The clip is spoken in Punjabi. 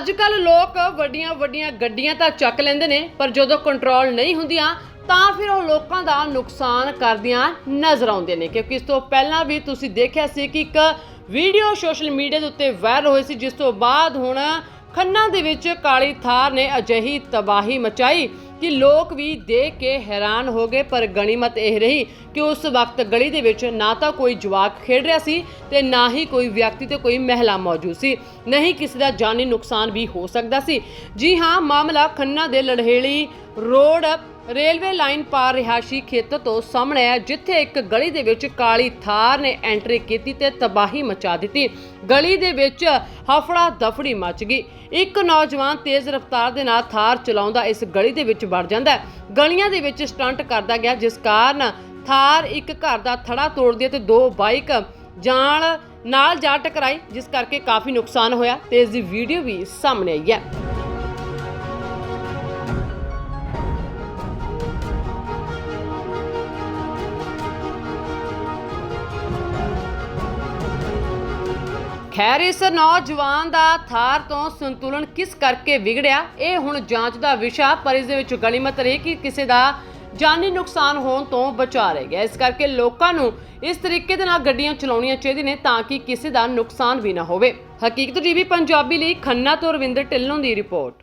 ਅੱਜ ਕੱਲ ਲੋਕ ਵੱਡੀਆਂ ਵੱਡੀਆਂ ਗੱਡੀਆਂ ਤਾਂ ਚੱਕ ਲੈਂਦੇ ਨੇ, ਪਰ ਜਦੋਂ ਕੰਟਰੋਲ ਨਹੀਂ ਹੁੰਦੀਆਂ, ਤਾਂ ਫਿਰ ਉਹ ਲੋਕਾਂ ਦਾ ਨੁਕਸਾਨ ਕਰਦੀਆਂ ਨਜ਼ਰ ਆਉਂਦੇ ਨੇ। ਕਿਉਂਕਿ ਇਸ ਤੋਂ ਪਹਿਲਾਂ ਵੀ ਤੁਸੀਂ ਦੇਖਿਆ ਸੀ ਕਿ ਇੱਕ ਵੀਡੀਓ ਸੋਸ਼ਲ ਮੀਡੀਆ ਦੇ ਉੱਤੇ ਵਾਇਰਲ ਹੋਈ ਸੀ, ਜਿਸ ਤੋਂ ਬਾਅਦ ਹੁਣ ਖੰਨਾ ਦੇ ਵਿੱਚ ਕਾਲੀ ਥਾਰ ਨੇ ਅਜਿਹੀ ਤਬਾਹੀ ਮਚਾਈ। ਕਿ ਲੋਕ ਵੀ ਦੇਖ ਕੇ ਹੈਰਾਨ ਹੋ ਗਏ, ਪਰ ਗਣੀਮਤ ਇਹ ਰਹੀ ਕਿ ਉਸ ਵਕਤ ਗਲੀ ਦੇ ਵਿੱਚ ਨਾ ਤਾਂ ਕੋਈ ਜਵਾਕ ਖੇਡ ਰਿਹਾ ਸੀ ਤੇ ਨਾ ਹੀ ਕੋਈ ਵਿਅਕਤੀ ਤੇ ਕੋਈ ਮਹਿਲਾ ਮੌਜੂਦ ਸੀ। ਨਹੀਂ ਕਿਸੇ ਦਾ ਜਾਨੀ ਨੁਕਸਾਨ ਵੀ ਹੋ ਸਕਦਾ ਸੀ। ਜੀ ਹਾਂ, ਮਾਮਲਾ ਖੰਨਾ ਦੇ ਲੜਹੇਲੀ ਰੋਡ ਰੇਲਵੇ ਲਾਈਨ ਪਾਰ ਰਿਹਾਸ਼ੀ ਖੇਤਰ ਤੋਂ ਸਾਹਮਣੇ ਹੈ, ਜਿੱਥੇ ਇੱਕ ਗਲੀ ਦੇ ਵਿੱਚ ਕਾਲੀ ਥਾਰ ਨੇ ਐਂਟਰੀ ਕੀਤੀ ਤੇ ਤਬਾਹੀ ਮਚਾ ਦਿੱਤੀ। ਗਲੀ ਦੇ ਵਿੱਚ ਹਫੜਾ ਦਫੜੀ ਮਚ ਗਈ। ਇੱਕ ਨੌਜਵਾਨ ਤੇਜ਼ ਰਫ਼ਤਾਰ ਦੇ ਨਾਲ ਥਾਰ ਚਲਾਉਂਦਾ ਇਸ ਗਲੀ ਦੇ ਵਿੱਚ ਵੜ ਜਾਂਦਾ ਹੈ। ਗਲੀਆਂ ਦੇ ਵਿੱਚ ਸਟੰਟ ਕਰਦਾ ਗਿਆ, ਜਿਸ ਕਾਰਨ ਥਾਰ ਇੱਕ ਘਰ ਦਾ ਥੜਾ ਤੋੜਦੀ ਹੈ ਤੇ ਦੋ ਬਾਈਕ ਜਾਣ ਨਾਲ ਜਾ ਟਕਰਾਈ, ਜਿਸ ਕਰਕੇ ਕਾਫੀ ਨੁਕਸਾਨ ਹੋਇਆ ਤੇ ਇਸ ਦੀ ਵੀਡੀਓ ਵੀ ਸਾਹਮਣੇ ਆਈ ਹੈ। ਖੈਰ, ਇਸ ਨੌਜਵਾਨ ਦਾ ਥਾਰ ਤੋਂ ਸੰਤੁਲਨ ਕਿਸ ਕਰਕੇ ਵਿਗੜਿਆ? ਇਹ ਹੁਣ ਜਾਂਚ ਦਾ ਵਿਸ਼ਾ, ਪਰ ਇਸ ਦੇ ਵਿੱਚ ਗਣੀਮਤ ਰਹੀ ਕਿ ਕਿਸੇ ਦਾ ਜਾਨੀ ਨੁਕਸਾਨ ਹੋਣ ਤੋਂ ਬਚਾ ਰਹਿ ਗਿਆ। ਇਸ ਕਰਕੇ ਲੋਕਾਂ ਨੂੰ ਇਸ ਤਰੀਕੇ ਦੇ ਨਾਲ ਗੱਡੀਆਂ ਚਲਾਉਣੀਆਂ ਚਾਹੀਦੀਆਂ ਨੇ ਤਾਂ ਕਿ ਕਿਸੇ ਦਾ ਨੁਕਸਾਨ ਵੀ ਨਾ ਹੋਵੇ। ਹਕੀਕਤ ਟੀਵੀ, ਪੰਜਾਬੀ ਲਈ ਖੰਨਾ ਤੋਂ ਰਵਿੰਦਰ ਢਿੱਲੋਂ ਦੀ ਰਿਪੋਰਟ।